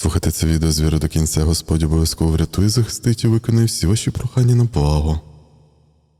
Слухайте це відео з віри до кінця, Господь обов'язково врятує, захистить і виконає всі ваші прохання на благо.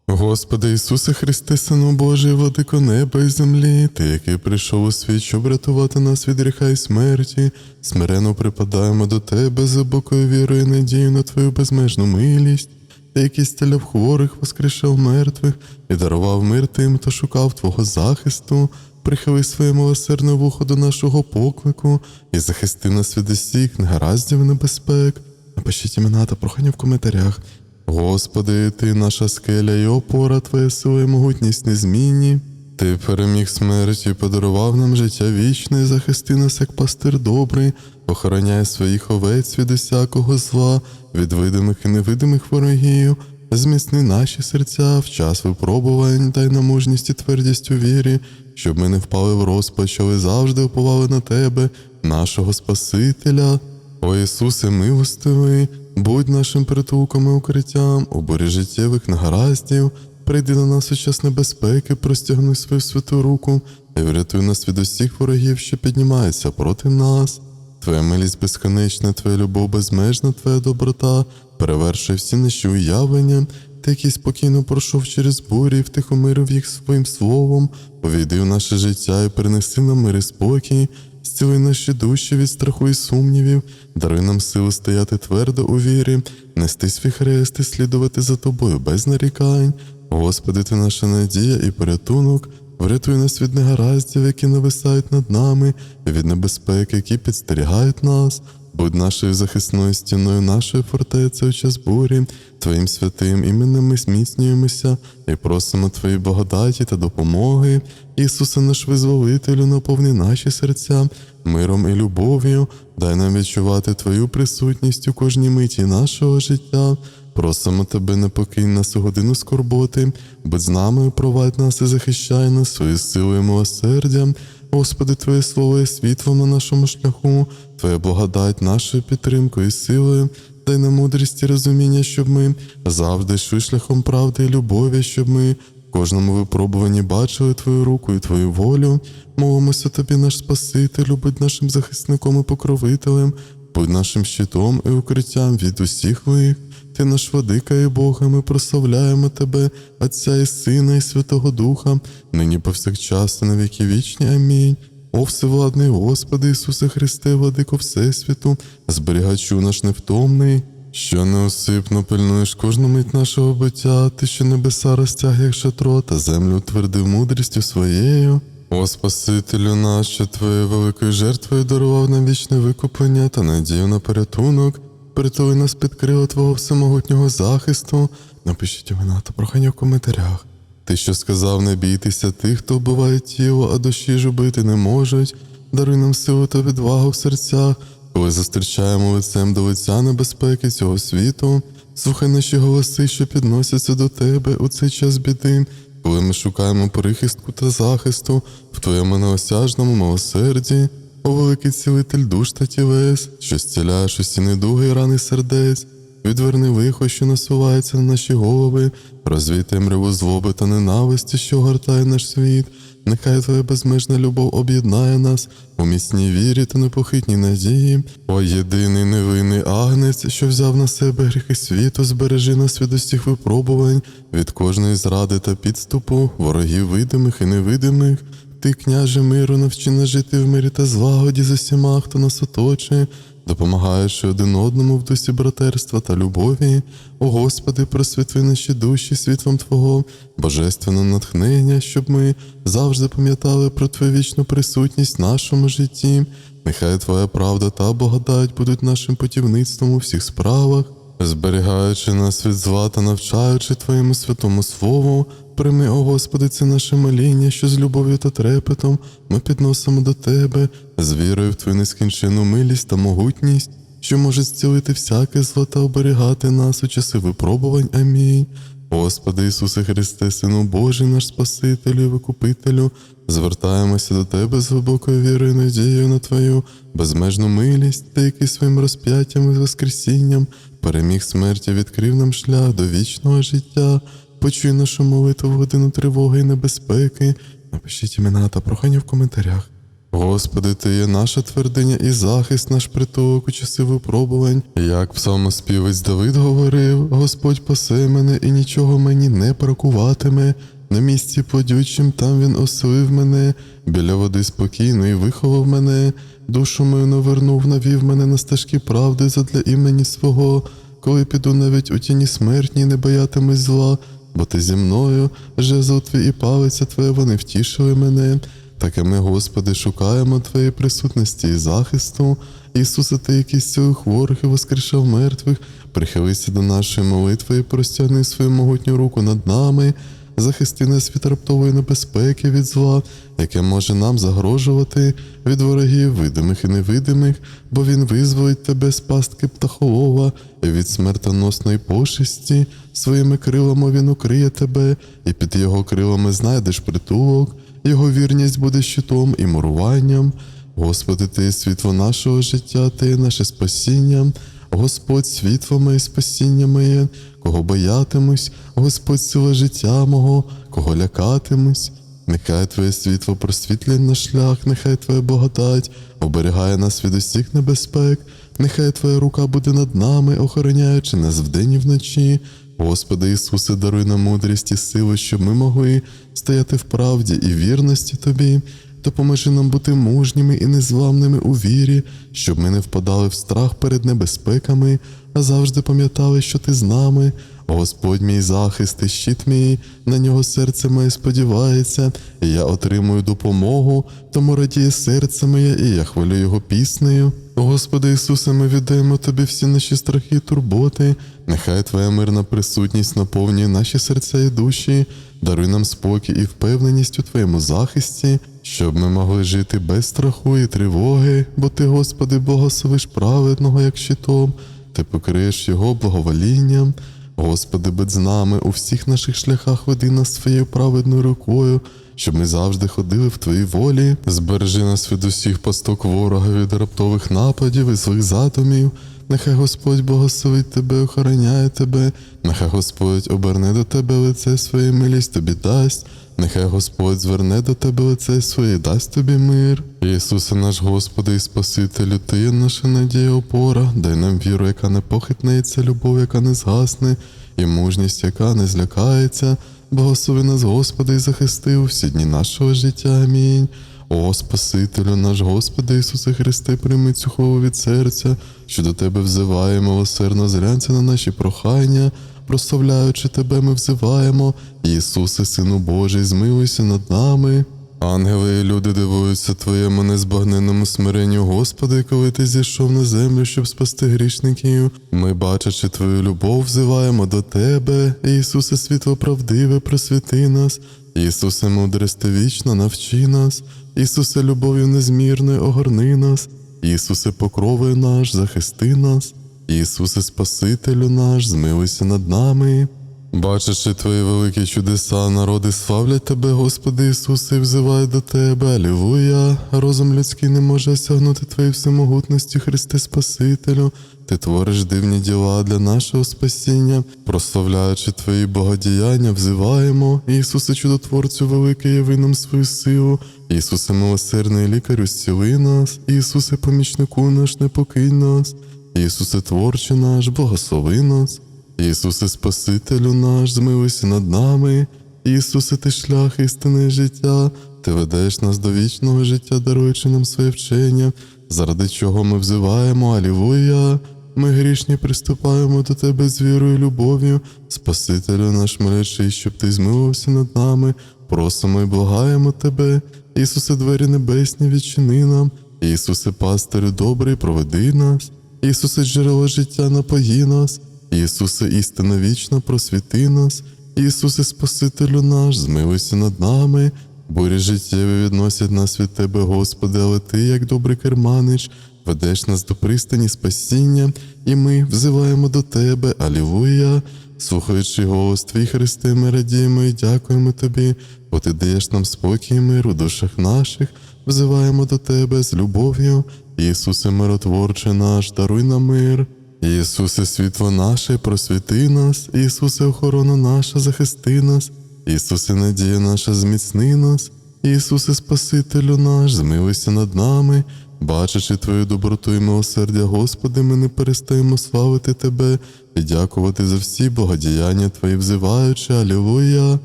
Господи Ісусе Христе, Сину Божий, владико неба і землі, Ти, який прийшов у світ, щоб врятувати нас від гріха і смерті, смиренно припадаємо до Тебе з глибокою вірою і надією на Твою безмежну милість, Ти, який стеляв хворих, воскрешав мертвих і дарував мир тим, хто шукав Твого захисту. Прихили своє милосердне вухо до нашого поклику і захисти нас від усіх негараздів небезпек. Напишіть імена та прохання в коментарях. Господи, Ти наша скеля і опора, Твоя сила і могутність незмінні. Ти переміг смерть і подарував нам життя вічне, захисти нас як пастир добрий, охороняй своїх овець від усякого зла, від видимих і невидимих ворогів. Зміцни наші серця в час випробувань, дай нам мужність і твердість у вірі, щоб ми не впали в розпач, але завжди уповали на Тебе, нашого Спасителя. О Ісусе, милостивий, будь нашим притулком і укриттям у борі життєвих негараздів, прийди на нас у час небезпеки, простягни свою святу руку і врятуй нас від усіх ворогів, що піднімаються проти нас. Твоя милість безконечна, Твоя любов безмежна, Твоя доброта перевершує всі наші уявлення. Ти, який спокійно пройшов через бурі, втихомирив їх своїм словом, увійди в наше життя і принеси нам мир і спокій, зціли наші душі від страху і сумнівів, даруй нам силу стояти твердо у вірі, нести свій хрест і слідувати за тобою без нарікань. Господи, ти наша надія і порятунок. Врятуй нас від негараздів, які нависають над нами, від небезпеки, які підстерігають нас. Будь нашою захисною стіною, нашою фортецею час бурі, Твоїм святим іменем ми зміцнюємося і просимо Твої благодаті та допомоги. Ісусе, наш визволителю, наповни наші серця миром і любов'ю, дай нам відчувати Твою присутність у кожній миті нашого життя. Просимо тебе, не покинь нас у годину скорботи, будь з нами, провадь нас і захищай нас своєю силою і милосердям. Господи, Твоє слово є світлом на нашому шляху, Твоя благодать нашою підтримкою і силою. Дай нам мудрість і розуміння, щоб ми завжди йшли шляхом правди і любові, щоб ми в кожному випробуванні бачили Твою руку і Твою волю. Молимося Тобі, наш Спаситель, будь нашим захисником і покровителем, будь нашим щитом і укриттям від усіх лих. Ти наш владика і Бога, ми прославляємо Тебе, Отця і Сина, і Святого Духа, нині повсякчас і на віки вічні. Амінь. О всевладний Господи Ісусе Христе, владико Всесвіту, зберігачу наш невтомний, що неосипно пильнуєш кожну мить нашого биття, ти що небеса розтяг, як шатро, та землю утвердив мудрістю своєю. О Спасителю наш, що Твоєю великою жертвою дарував нам вічне викуплення та надію на порятунок, притули нас під крила Твого всемогутнього захисту. Напишіть імена та прохання в коментарях. Ти, що сказав, не бійтеся тих, хто вбиває тіло, а душі ж убити не можуть. Даруй нам силу та відвагу в серцях, коли зустрічаємо лицем до лиця небезпеки цього світу. Слухай наші голоси, що підносяться до тебе у цей час біди, коли ми шукаємо прихистку та захисту в твоєму неосяжному милосерді. О великий цілитель душ та тілес, що зціляєш усі недуги і рани сердець. Відверни лихо, що насувається на наші голови, розвій темряву злоби та ненависті, що гортає наш світ. Нехай твоя безмежна любов об'єднає нас у міцній вірі та непохитній надії. О єдиний невинний агнець, що взяв на себе гріхи світу, збережи нас від усіх випробувань, від кожної зради та підступу, ворогів видимих і невидимих. Ти, княже миру, навчи нас жити в мирі та злагоді з усіма, хто нас оточує допомагаючи один одному в дусі братерства та любові, о Господи, просвітли наші душі світлом Твого, божественне натхнення, щоб ми завжди пам'ятали про Твою вічну присутність в нашому житті. Нехай Твоя правда та благодать будуть нашим путівництвом у всіх справах, зберігаючи нас від зла та навчаючи Твоєму святому Слову, прийми, о Господи, це наше моління, що з любов'ю та трепетом ми підносимо до Тебе, з вірою в Твою нескінчену милість та могутність, що може зцілити всяке зло та оберігати нас у часи випробувань. Амінь. Господи Ісусе Христе, Сину Божий, наш Спасителю і Викупителю, звертаємося до Тебе з глибокою вірою і надією на Твою безмежну милість, Ти, який своїм розп'яттям і воскресінням переміг смерті, відкрив нам шлях до вічного життя. Почуй нашу молитву в годину тривоги і небезпеки. Напишіть імена та прохання в коментарях. Господи, Ти є наша твердиня і захист, наш притулок у часи випробувань. Як псалмоспівець Давид говорив, Господь пасе мене і нічого мені не бракуватиме. На місці плодючим там він оселив мене, біля води спокійної виховав мене, душу мою навернув, навів мене на стежки правди задля імені свого. Коли піду навіть у тіні смертній, не боятимусь зла, бо ти зі мною, жезл твій і палиця твоя, вони втішили мене. Таке ми, Господи, шукаємо Твоєї присутності і захисту. Ісусе, Ти, який зцілив хворих і воскрешав мертвих, прихилися до нашої молитви і простягни свою могутню руку над нами, захисти нас від раптової небезпеки від зла, яке може нам загрожувати від ворогів видимих і невидимих, бо Він визволить тебе з пастки птахолова від смертоносної пошесті. Своїми крилами Він укриє тебе, і під його крилами знайдеш притулок. Його вірність буде щитом і муруванням. Господи, Ти світло нашого життя, Ти наше спасіння. Господь, світло моє, спасіння моє, кого боятимусь, Господь сила життя мого, кого лякатимусь. Нехай Твоє світло просвітлює наш шлях, нехай Твоя благодать оберігає нас від усіх небезпек, нехай Твоя рука буде над нами, охороняючи нас вдень і вночі. Господи Ісусе, даруй нам мудрість і силу, щоб ми могли стояти в правді і вірності Тобі. Допоможи нам бути мужніми і незламними у вірі, щоб ми не впадали в страх перед небезпеками, а завжди пам'ятали, що ти з нами. Господь мій захист і щит мій, на нього серце моє сподівається, і я отримую допомогу, тому радіє серце моє, і я хвалю його піснею. Господи Ісусе, ми віддаємо Тобі всі наші страхи і турботи. Нехай Твоя мирна присутність наповнює наші серця і душі, даруй нам спокій і впевненість у Твоєму захисті, щоб ми могли жити без страху і тривоги, бо Ти, Господи, благословиш праведного, як щитом, Ти покриєш його благоволінням. Господи, будь з нами у всіх наших шляхах веди нас своєю праведною рукою, щоб ми завжди ходили в Твоїй волі. Збережи нас від усіх пасток ворога, від раптових нападів і злих задумів. Нехай Господь благословить тебе, охороняє тебе, нехай Господь оберне до тебе лице своє милість тобі дасть. Нехай Господь зверне до тебе лице своє, і дасть тобі мир. Ісусе наш Господи і Спасителю, Ти є наша надія опора, дай нам віру, яка не похитнеться, любов, яка не згасне, і мужність, яка не злякається. Благослови нас, Господи, і захисти у всі дні нашого життя. Амінь. О Спасителю наш Господи Ісусе Христе, прийми цю хвалу від серця, що до Тебе взиваємо, милосердно зглянься на наші прохання, прославляючи Тебе, ми взиваємо. Ісусе, Сину Божий, змилуйся над нами. Ангели і люди дивуються Твоєму незбагненному смиренню, Господи, коли Ти зійшов на землю, щоб спасти грішників. Ми, бачачи Твою любов, взиваємо до Тебе, Ісусе, світло правдиве, просвіти нас. Ісусе, мудрість та вічна, навчи нас, Ісусе, любов'ю незмірною огорни нас, Ісусе, покрови наш, захисти нас, Ісусе, Спасителю наш, змилуйся над нами. Бачачи твої великі чудеса, народи славлять тебе, Господи Ісусе, і взивають до Тебе, Алілуя. Розум людський не може осягнути Твоєї всемогутності, Христе Спасителю. Ти твориш дивні діла для нашого спасіння, прославляючи Твої богодіяння, взиваємо. Ісусе, чудотворцю великий, яви нам свою силу. Ісусе, милосердний лікарю, зціли нас, Ісусе, помічнику наш, не покинь нас. Ісусе, творче наш, благослови нас. Ісусе, Спасителю наш, змилуйся над нами. Ісусе, ти шлях істини життя, ти ведеш нас до вічного життя, даруючи нам своє вчення, заради чого ми взиваємо, Алілуя. Ми грішні приступаємо до Тебе з вірою і любов'ю, Спасителю наш молячий, щоб Ти змилувався над нами, просимо і благаємо Тебе, Ісусе, двері небесні, відчини нам, Ісусе, пастирю добрий, проведи нас, Ісусе, джерело життя, напої нас. Ісусе, істина вічна, просвіти нас, Ісусе, Спасителю наш, змилуйся над нами, бурі життєві відносять нас від Тебе, Господи, але Ти, як добрий керманич, ведеш нас до пристані спасіння, і ми взиваємо до Тебе, Алілуя. Слухаючи голос Твій, Христе, ми радіємо і дякуємо Тобі, бо Ти даєш нам спокій мир у душах наших, взиваємо до Тебе з любов'ю. Ісусе, миротворче наш, даруй нам мир. Ісусе, світло наше, просвіти нас, Ісусе, охорона наша, захисти нас, Ісусе, надія наша, зміцни нас, Ісусе Спасителю наш, змилуйся над нами. Бачачи Твою доброту і милосердя, Господи, ми не перестаємо славити Тебе і дякувати за всі богодіяння Твої, взиваючи, Алілуя.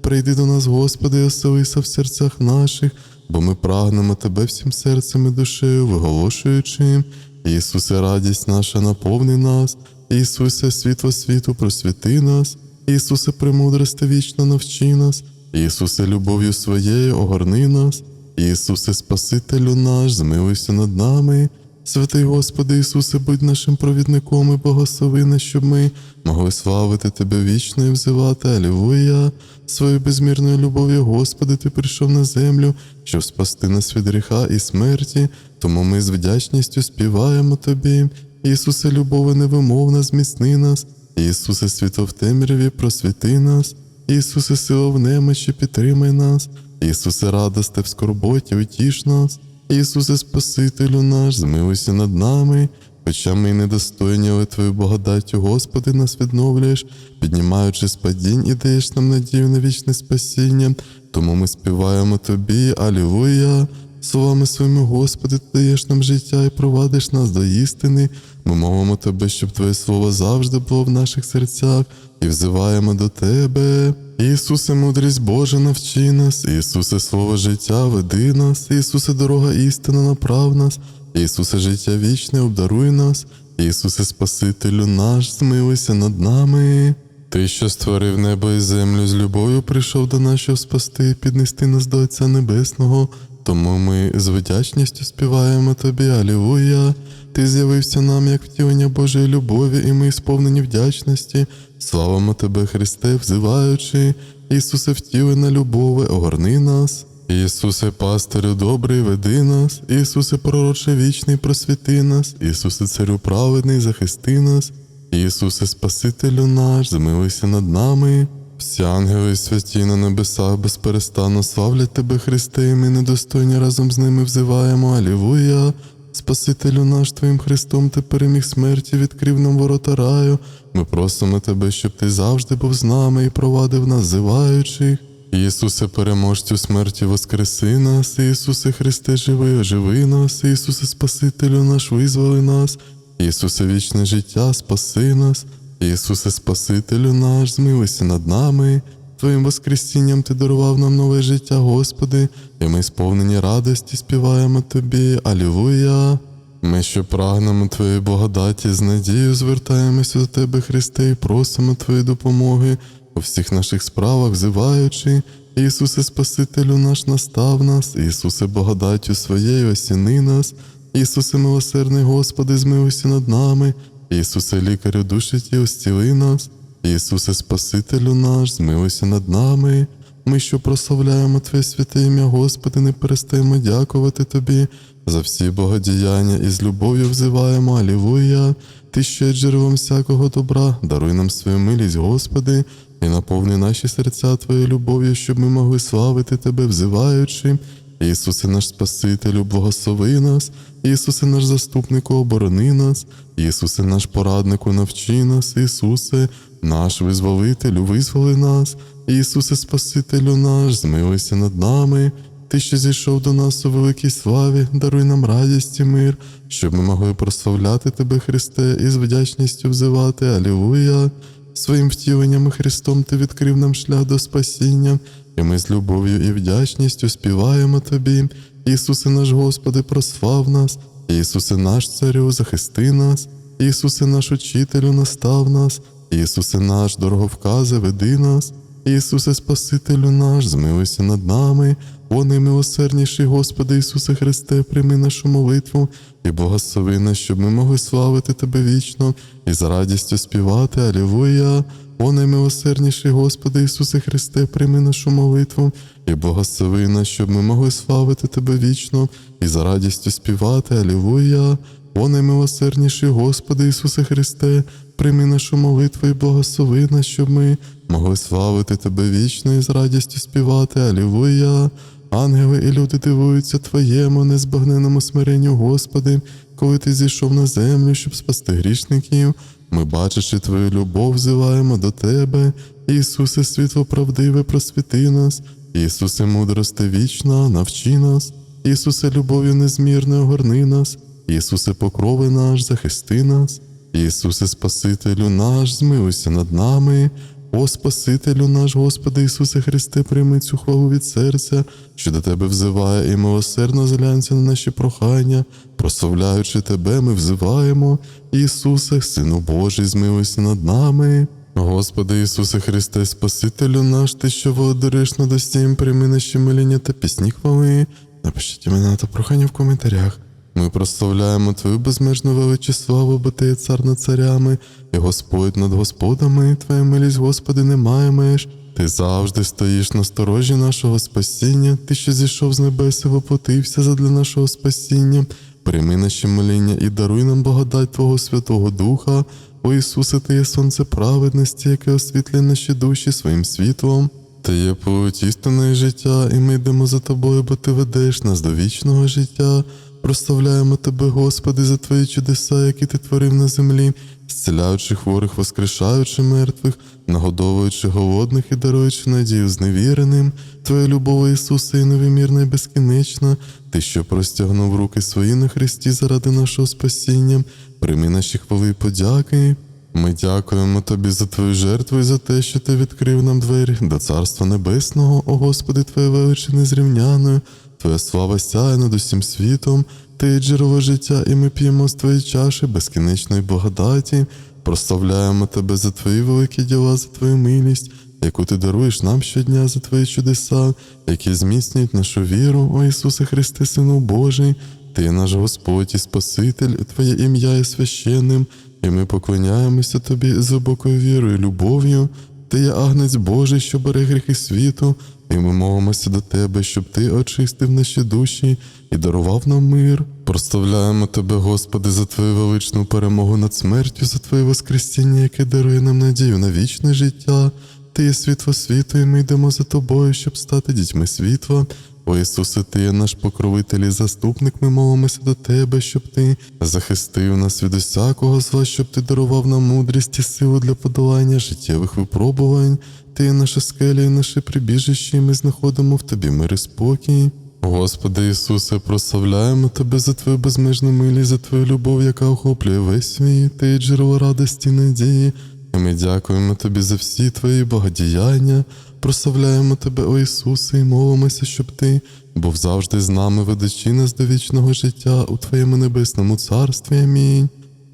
Прийди до нас, Господи, і оселися в серцях наших, бо ми прагнемо Тебе всім серцем і душею, виголошуючи. Ісусе, радість наша, наповни нас, Ісусе, світло світу, просвіти нас, Ісусе, премудрости вічно навчи нас, Ісусе, любов'ю своєю огорни нас, Ісусе, Спасителю наш, змилуйся над нами. Святий Господи Ісусе, будь нашим провідником і благослови нас, щоб ми могли славити Тебе вічно і взивати. Алілуя! Своєю безмірною любов'ю, Господи, Ти прийшов на землю, щоб спасти нас від гріха і смерті, тому ми з вдячністю співаємо Тобі. Ісусе, любови невимовна, зміцни нас, Ісусе, світло в темряві, просвіти нас, Ісусе, сила в немочі, підтримай нас, Ісусе, радосте в скорботі, утіш нас. Ісусе Спасителю наш, змилуйся над нами, хоча ми й недостойні, але Твою благодаттю, Господи, нас відновлюєш, піднімаючи з падінь і даєш нам надію на вічне спасіння. Тому ми співаємо Тобі, Алілуя. Словами своїми, Господи, ти даєш нам життя і провадиш нас до істини. Ми мовимо Тебе, щоб Твоє Слово завжди було в наших серцях, і взиваємо до Тебе. Ісусе, мудрість Божа, навчи нас, Ісусе, Слово життя, веди нас, Ісусе, дорога істина, направ нас, Ісусе, життя вічне, обдаруй нас, Ісусе, Спасителю наш, змилуйся над нами. Ти, що створив небо і землю з любов'ю, прийшов до нас, щоб спасти піднести нас до Отця Небесного. Тому ми з вдячністю співаємо Тобі, Алілуя. Ти з'явився нам як втілення Божої любові, і ми сповнені вдячності. Славимо Тебе, Христе, взиваючи, Ісусе, втілена любови, огорни нас. Ісусе, пастирю добрий, веди нас, Ісусе, пророче вічний, просвіти нас, Ісусе, царю праведний, захисти нас, Ісусе, Спасителю наш, змилуйся над нами. Всі ангели святі на небесах безперестанно славлять Тебе, Христе, і ми недостойні разом з ними взиваємо. Алілуя! Спасителю наш Твоїм Христом ти переміг смерті, відкрив нам ворота раю. Ми просимо Тебе, щоб Ти завжди був з нами і провадив нас, зиваючих. Ісусе, переможцю смерті, воскреси нас, Ісусе Христе, живи, оживи нас, Ісусе, Спасителю наш, визволи нас, Ісусе, вічне життя, спаси нас, Ісусе, Спасителю наш, змилуйся над нами. Твоїм Воскресінням Ти дарував нам нове життя, Господи, і ми сповнені радості співаємо Тобі. Алілуя! Ми, що прагнемо Твоєї благодаті, з надією звертаємося до Тебе, Христе, і просимо Твоєї допомоги у всіх наших справах, зиваючи. Ісусе, Спасителю наш настав нас, Ісусе, благодаттю своєю осіни нас, Ісусе, милосердний Господи, змилуйся над нами, Ісусе, лікарю душі ті, остіли нас. Ісусе, Спасителю наш, змилуйся над нами. Ми, що прославляємо Твоє святе ім'я, Господи, не перестаємо дякувати Тобі за всі богодіяння і з любов'ю взиваємо, Алілуя. Ти є джерелом всякого добра, даруй нам свою милість, Господи, і наповни наші серця Твоєю любов'ю, щоб ми могли славити Тебе, взиваючи. Ісусе наш Спасителю, благослови нас, Ісусе наш заступнику, оборони нас, Ісусе наш пораднику, навчи нас, Ісусе, наш визволителю, визволи нас, Ісусе Спасителю наш, змилуйся над нами. Ти, що зійшов до нас у великій славі, даруй нам радість і мир, щоб ми могли прославляти Тебе, Христе, і з вдячністю взивати Алілуя. Своїм втіленням і Христом Ти відкрив нам шлях до спасіння, і ми з любов'ю і вдячністю співаємо Тобі. Ісусе наш Господи, прослав нас, Ісусе наш Царю, захисти нас, Ісусе наш Учителю, настав нас, Ісусе наш дороговказе, веди нас, Ісусе Спасителю наш, змилуйся над нами, о наймилосердніший Господи Ісусе Христе, прийми нашу молитву і благослови нас, щоб ми могли славити Тебе вічно і з радістю співати Алілуя. О наймилосердніший Господи Ісусе Христе, прийми нашу молитву і благослови нас, щоб ми могли славити Тебе вічно і з радістю співати Алілуя. О наймилосердніший Господи Ісусе Христе, прийми нашу молитву і благослови нас, щоб ми могли славити Тебе вічно і з радістю співати. Алілуя. Ангели і люди дивуються Твоєму незбагненному смиренню, Господи, коли Ти зійшов на землю, щоб спасти грішників. Ми, бачачи Твою любов, взиваємо до Тебе, Ісусе, світло правдиве, просвіти нас, Ісусе, мудрости вічна, навчи нас, Ісусе, любов'ю незмірною огорни нас, Ісусе, покрови наш, захисти нас, Ісусе, Спасителю наш, змилуйся над нами. О Спасителю наш, Господи Ісусе Христе, прийми цю хвалу від серця, що до Тебе взиває, і милосердно зглянься на наші прохання, прославляючи Тебе, ми взиваємо, Ісусе, Сину Божий, змилуйся над нами. Господи Ісусе Христе, Спасителю наш, Ти, що володариш над усім, прийми наші моління та пісні хвали. Напишіть імена та прохання в коментарях. Ми прославляємо Твою безмежну величі славу, бо Ти є цар над царями, і Господь над господами, Твоя милість, Господи, немає меж. Ти завжди стоїш на сторожі нашого спасіння, Ти, що зійшов з небес і воплотився задля нашого спасіння. Прийми наші моління і даруй нам благодать Твого Святого Духа. О Ісусе, Ти є сонце праведності, яке освітлює наші душі своїм світлом. Ти є путь істинної життя, і ми йдемо за тобою, бо ти ведеш нас до вічного життя. Прославляємо тебе, Господи, за твої чудеса, які ти творив на землі, зціляючи хворих, воскрешаючи мертвих, нагодовуючи голодних і даруючи надію зневіреним. Твоя любов, Ісусе, є невимірна і безкінечна. Ти, що простягнув руки свої на Христі заради нашого спасіння, прийми наші хвали і подяки. Ми дякуємо Тобі за Твою жертву і за те, що Ти відкрив нам двері до Царства Небесного, о Господи, Твоя величі незрівняною, Твоя слава сяє над усім світом, Ти джерело життя, і ми п'ємо з Твоєї чаші безкінечної благодаті, прославляємо Тебе за Твої великі діла, за Твою милість, яку Ти даруєш нам щодня за Твої чудеса, які зміцнюють нашу віру, о Ісусе Христе, Сину Божий, Ти наш Господь і Спаситель, Твоє ім'я є священним. І ми поклоняємося тобі з глибокою вірою і любов'ю. Ти є агнець Божий, що бере гріхи світу, і ми молимося до тебе, щоб ти очистив наші душі і дарував нам мир. Прославляємо тебе, Господи, за твою величну перемогу над смертю, за твоє Воскресіння, яке дарує нам надію на вічне життя. Ти є світло світу, і ми йдемо за тобою, щоб стати дітьми світла. О Ісусе, Ти є наш покровитель і заступник, ми молимося до Тебе, щоб Ти захистив нас від усякого зла, щоб Ти дарував нам мудрість і силу для подолання життєвих випробувань. Ти є наша скеля і наше прибіжище, і ми знаходимо в Тобі мир і спокій. Господи Ісусе, прославляємо Тебе за Твою безмежну милість, за Твою любов, яка охоплює весь світ, Ти джерело радості і надії. Ми дякуємо Тобі за всі Твої благодіяння, прославляємо Тебе, о Ісусе, і молимося, щоб Ти був завжди з нами, ведучи нас до вічного життя у Твоєму небесному царстві. Амінь.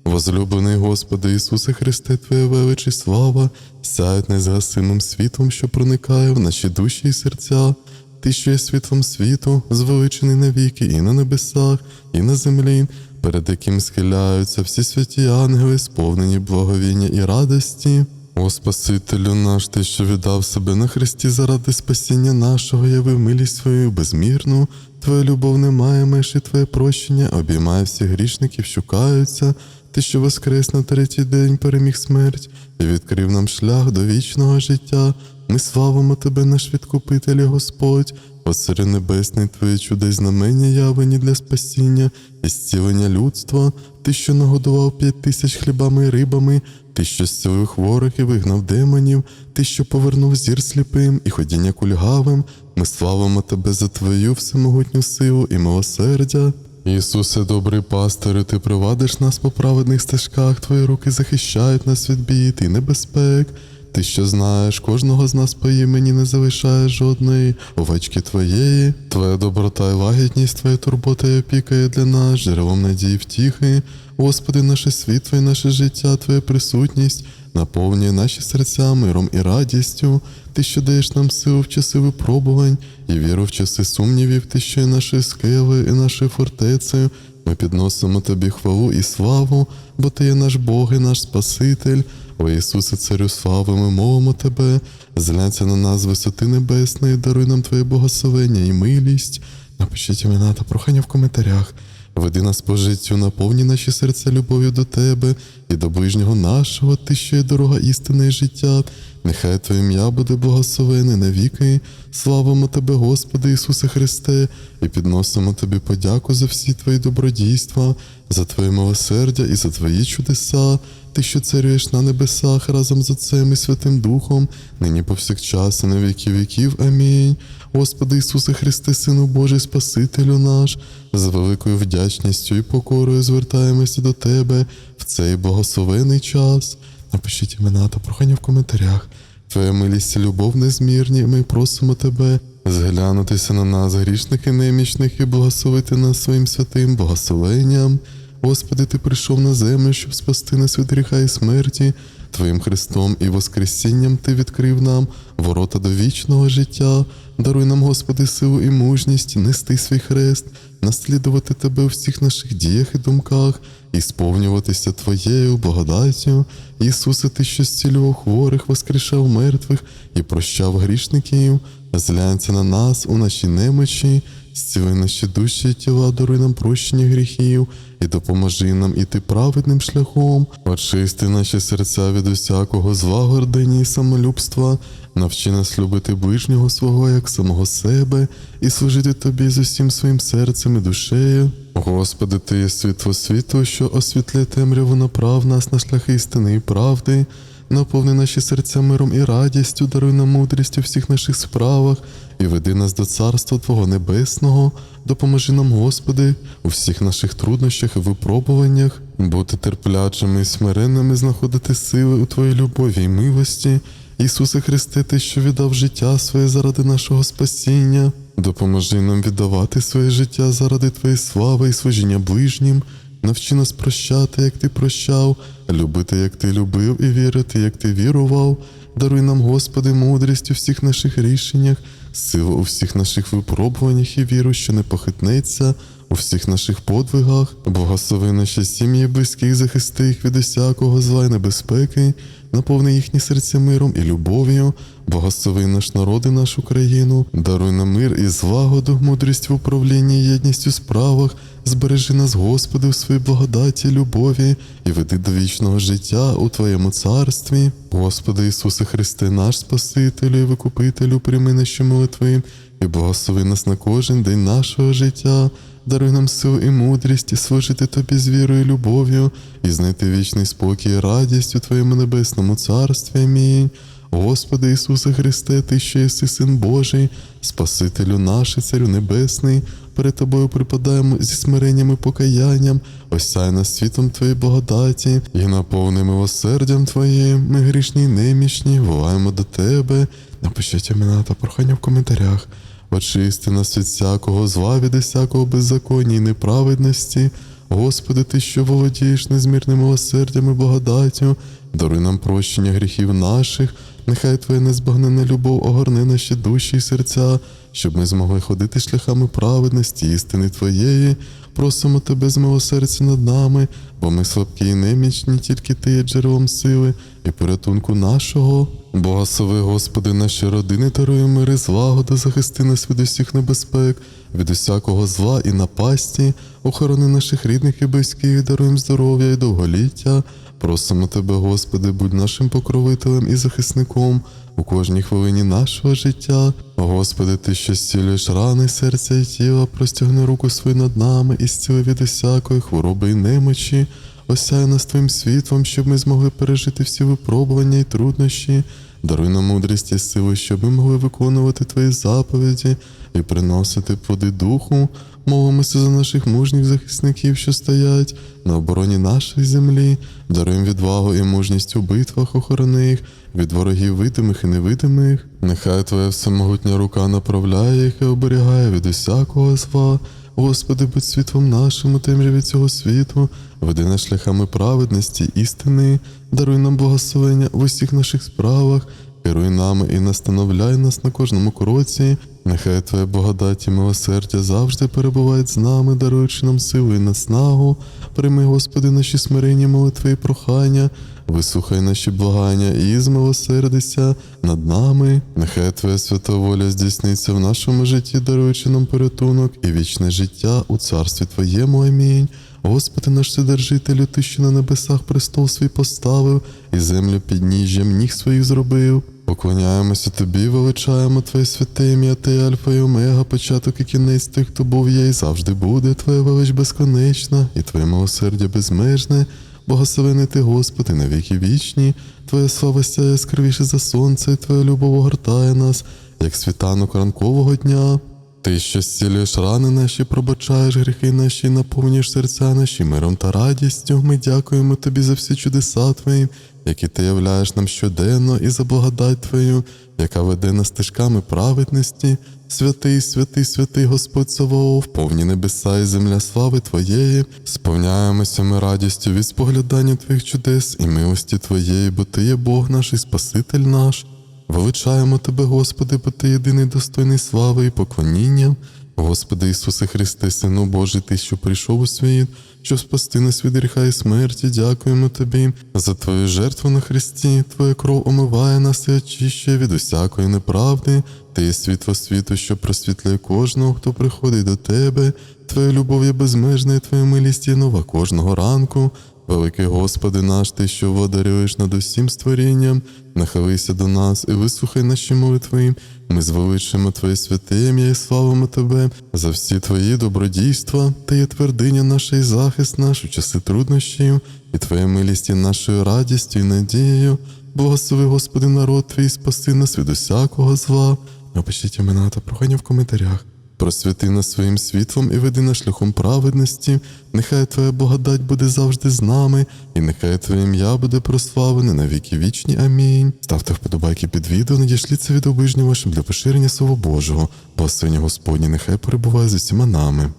Возлюблений Господи Ісусе Христе, Твоя велич і слава, сяють незгасимим світлом, що проникає в наші душі і серця. Ти, що є світлом світу, звеличений навіки і на небесах, і на землі, перед яким схиляються всі святі ангели, сповнені благовіння і радості. О Спасителю наш, Ти, що віддав себе на Христі заради спасіння нашого, явив милість свою безмірну, Твоя любов немає меж і Твоє прощення обіймає всіх грішників, що каються. Ти, що воскрес на третій день переміг смерть і відкрив нам шлях до вічного життя. Ми славимо Тебе, наш відкупитель і Господь, Оцари Небесний, Твої чудес знамення явлені для спасіння і зцілення людства, Ти, що нагодував п'ять тисяч хлібами і рибами, Ти, що зцілив хворих і вигнав демонів, Ти, що повернув зір сліпим і ходіння кульгавим, ми славимо Тебе за Твою всемогутню силу і милосердя. Ісусе, добрий пастир, ти провадиш нас по праведних стежках, твої руки захищають нас від бід і небезпек. Ти що знаєш, кожного з нас по імені не залишаєш жодної овечки твоєї, твоя доброта і лагідність, твоя турбота і опіка є для нас, джерелом надії втіхи. Господи, наше світло і наше життя, Твоя присутність наповнює наші серця миром і радістю. Ти, що даєш нам силу в часи випробувань і віру в часи сумнівів, ти що є нашою скелею і нашою фортецею. Ми підносимо тобі хвалу і славу, бо ти є наш Бог і наш Спаситель. О Ісусе, Царю слави, ми мовимо Тебе, зглянься на нас висоти небесної, даруй нам Твоє благословення і милість. Напишіть імена та прохання в коментарях. Веди нас по життю, наповні наші серця любов'ю до Тебе і до ближнього нашого, ти що є дорога істини і життя. Нехай Твоє ім'я буде благословене навіки. Славимо Тебе, Господи Ісусе Христе, і підносимо Тобі подяку за всі Твої добродійства, за Твоє милосердя і за Твої чудеса. Ти, що царюєш на небесах разом з Отцем і Святим Духом, нині повсякчас і на віки віків. Амінь. Господи Ісусе Христе, Сину Божий, Спасителю наш, з великою вдячністю і покорою звертаємося до Тебе в цей благословений час. Напишіть імена та прохання в коментарях. Твоя милість і любов незмірні, ми просимо Тебе зглянутися на нас, грішники немічних, і благословити нас своїм святим благословенням. Господи, Ти прийшов на землю, щоб спасти нас від гріха і смерті. Твоїм Христом і Воскресінням Ти відкрив нам ворота до вічного життя. Даруй нам, Господи, силу і мужність нести свій хрест, наслідувати Тебе у всіх наших діях і думках, і сповнюватися Твоєю благодаттю. Ісусе, Ти, що зцілював хворих, воскрешав мертвих і прощав грішників, зглянься на нас у нашій немочі, зціли наші душі тіла, даруй нам прощення гріхів і допоможи нам іти праведним шляхом, очисти наші серця від усякого зла, і самолюбства, навчи нас любити ближнього свого як самого себе і служити тобі з усім своїм серцем і душею. Господи, Ти є світло світу, що освітляє темряву направ нас на шляхи істини і правди. Наповни наші серця миром і радістю, даруй нам мудрість у всіх наших справах і веди нас до Царства Твого Небесного. Допоможи нам, Господи, у всіх наших труднощах і випробуваннях, бути терплячими і смиренними, знаходити сили у Твоїй любові і милості. Ісусе Христе, Ти, що віддав життя своє заради нашого спасіння, допоможи нам віддавати своє життя заради Твоєї слави і служіння ближнім. Навчи нас прощати, як ти прощав, любити, як ти любив, і вірити, як ти вірував. Даруй нам, Господи, мудрість у всіх наших рішеннях, силу у всіх наших випробуваннях і віру, що не похитнеться у всіх наших подвигах, благослови наші сім'ї, близьких, захисти їх від усякого зла й небезпеки, наповни їхні серця миром і любов'ю, благослови наш народ і нашу країну, даруй нам мир і злагоду, мудрість в управлінні, і єдність у справах. Збережи нас, Господи, у своїй благодаті, любові і веди до вічного життя у Твоєму царстві. Господи Ісусе Христе, наш Спасителю і Викупителю, прийми наші молитви і благослови нас на кожен день нашого життя. Даруй нам силу і мудрість, і служити Тобі з вірою і любов'ю, і знайти вічний спокій і радість у Твоєму небесному царстві. Амінь. Господи Ісусе Христе, Ти що єси Син Божий, Спасителю наш, і Царю Небесний, перед Тобою припадаємо зі смиренням і покаянням, осяй нас світом Твоєї благодаті, і наповни милосердям Твоїм, ми грішні й немічні, волаємо до Тебе. Напишіть імена та прохання в коментарях. Очисти нас від всякого зла, від всякого беззаконня і неправедності. Господи, Ти, що володієш незмірним милосердям і благодаттю, даруй нам прощення гріхів наших, нехай Твоя незбагнена любов огорне наші душі і серця, щоб ми змогли ходити шляхами праведності, істини Твоєї. Просимо Тебе з милосердя над нами, бо ми слабкі і немічні, тільки Ти є джерелом сили і порятунку нашого. Благослови, Господи, наші родини, даруй мир і злагоду, захисти нас від усіх небезпек, від усякого зла і напасті, охорони наших рідних і близьких, даруємо здоров'я і довголіття. Просимо Тебе, Господи, будь нашим покровителем і захисником у кожній хвилині нашого життя. Господи, Ти, що зцілюєш рани серця і тіла, простягни руку свою над нами і зціли від усякої хвороби і немочі. Осяй нас Твоїм світлом, щоб ми змогли пережити всі випробування і труднощі. Даруй нам мудрість і силу, щоб ми могли виконувати Твої заповіді і приносити плоди духу. Молимося за наших мужніх захисників, що стоять на обороні нашої землі, даруємо відвагу і мужність у битвах, охорони від ворогів видимих і невидимих. Нехай Твоя всемогутня рука направляє їх і оберігає від усякого зла. Господи, будь світлом нашим у темряві цього світу, веди нас шляхами праведності, істини, даруй нам благословення в усіх наших справах, керуй нами і настановляй нас на кожному кроці. Нехай Твоя благодать милосердя завжди перебувають з нами, даруючи нам силу і наснагу. Прийми, Господи, наші смиренні молитви і прохання, вислухай наші благання і змилосердися над нами. Нехай Твоя свята воля здійсниться в нашому житті, даруючи нам порятунок і вічне життя у царстві Твоєму. Амінь. Господи наш Вседержителю, ти що на небесах престол свій поставив, і землю підніжжям ніг своїх зробив. Поклоняємося тобі, величаємо Твоє святе ім'я, ти Альфа і Омега, початок і кінець той, хто був є, і завжди буде. Твоя велич безконечна, і Твоє милосердя безмежне. Благословений ти, Господи, на віки вічні, Твоя слава сяє скривіше за сонце, і Твоя любов огортає нас, як світанок ранкового дня. Ти, що зцілюєш рани наші, пробачаєш гріхи наші, наповнюєш серця наші миром та радістю. Ми дякуємо тобі за всі чудеса твої, які ти являєш нам щоденно, і за благодать Твою, яка веде нас стежками праведності. Святий, святий, святий Господь Саваоф, повні небеса і земля слави Твоєї, сповняємося ми радістю від споглядання Твоїх чудес і милості Твоєї, бо Ти є Бог наш і Спаситель наш. Величаємо Тебе, Господи, бо Ти єдиний достойний слави і поклоніння. Господи Ісусе Христе, Сину Божий, Ти, що прийшов у світ, щоб спасти нас від гріха і смерті, дякуємо Тобі за Твою жертву на Христі. Твоя кров омиває нас і очищує від усякої неправди. Ти є світло світу, що просвітлює кожного, хто приходить до Тебе. Твоя любов є безмежна, і Твоя милість є нова кожного ранку. Великий Господи наш, Ти, що водарюєш над усім створінням, нахилися до нас і вислухай наші молитви. Ми звеличимо Твоє святе ім'я і славимо Тебе за всі Твої добродійства, Ти є твердиня наша і захист наш у часи труднощів, і Твоя милість є нашою радістю і надією. Благослови, Господи, народ Твій, спаси нас від усякого зла. Напишіть імена та прохання в коментарях. Просвяти нас своїм світлом і веди нас шляхом праведності. Нехай Твоя благодать буде завжди з нами, і нехай Твоє ім'я буде прославлене на віки вічні. Амінь. Ставте вподобайки під відео, надішліться від обижнього вашим для поширення Слова Божого. Благословення Господні нехай перебуває з усіма нами.